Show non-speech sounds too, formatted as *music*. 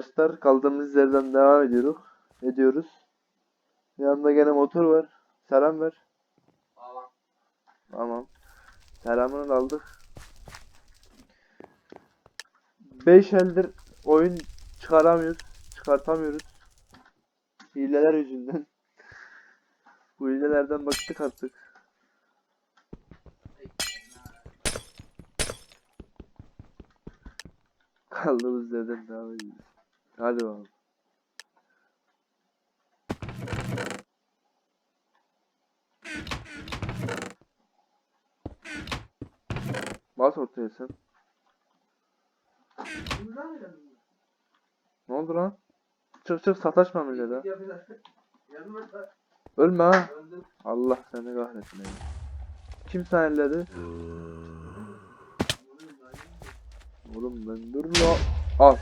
Arkadaşlar kaldığımız yerden devam ediyoruz. Ediyoruz. Yanında gene motor var. Selam ver. Tamam. Tamam. Selamını aldık. 5 eldir oyun çıkaramıyoruz. Çıkartamıyoruz. Hileler yüzünden. *laughs* Bu hilelerden bıktık artık. Kaldığımız yerden devam ediyoruz. Hadi bakalım. Bas ortaya sen. Ne oldu lan? Çık çık sataşma millete. Ölme ha. Allah seni kahretsin. Kim sanelledi? Oğlum ben dur la. Al.